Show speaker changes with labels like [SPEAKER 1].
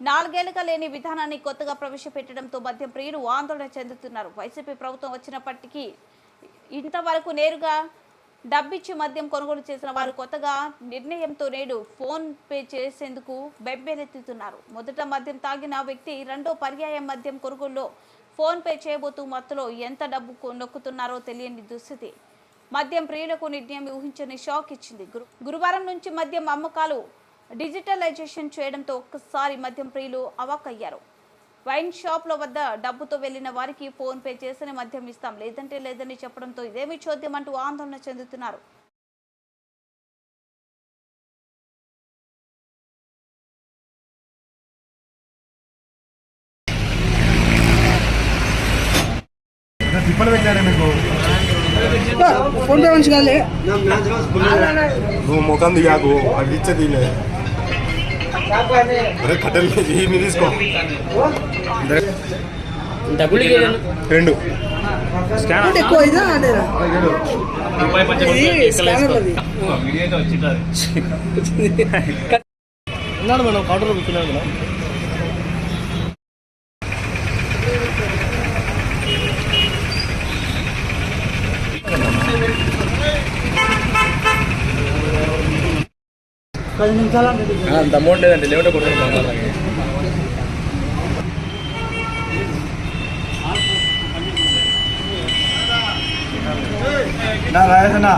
[SPEAKER 1] నాలుగేళ్ళుగా లేని విధానాన్ని కొత్తగా ప్రవేశపెట్టడంతో మద్యం ప్రియులు ఆందోళన చెందుతున్నారు. వైసీపీ ప్రభుత్వం వచ్చినప్పటికీ ఇంతవరకు నేరుగా డబ్బిచ్చి మద్యం కొనుగోలు చేసిన వారు కొత్తగా నిర్ణయంతో నేడు ఫోన్ పే చేసేందుకు బెబ్బెలెత్తుతున్నారు మొదట మద్యం తాగిన వ్యక్తి రెండో పర్యాయం మద్యం కొనుగోలులో ఫోన్ పే చేయబోతూ మత్తులో ఎంత డబ్బు నొక్కుతున్నారో తెలియని దుస్థితి. మద్యం ప్రియులకు నిర్ణయం ఊహించని షాక్ ఇచ్చింది. గురు- గురువారం నుంచి మద్యం అమ్మకాలు డిజిటలైజేషన్ చేయడంతో ఒక్కసారి మద్యం ప్రియులు అవాక్కయ్యారు. వైన్ షాప్ల వద్ద డబ్బుతో వెళ్ళిన వారికి ఫోన్ పే చేసిన మద్యం ఇస్తాం లేదంటే లేదని చెప్పడంతో ఇదేమి చోద్యం అంటూ ఆందోళన చెందుతున్నారు.
[SPEAKER 2] తిప్పలు పెట్టారా మీకు
[SPEAKER 3] ఫోన్ పే మంచి
[SPEAKER 2] ముఖం దిగాకు అవి ఇచ్చే తీలే కట్టెలు ఇవి తీసుకో.
[SPEAKER 4] డబ్బులు
[SPEAKER 2] రెండు.
[SPEAKER 4] ఉన్నాడు మనం కౌంటర్లో కూర్చున్నాడు మనం
[SPEAKER 3] పది నిమిషాలు అంటే
[SPEAKER 4] అంత అమౌంట్ లేదంటే లేవంటే కొడుతున్నాడు
[SPEAKER 2] నా రాయసన్నా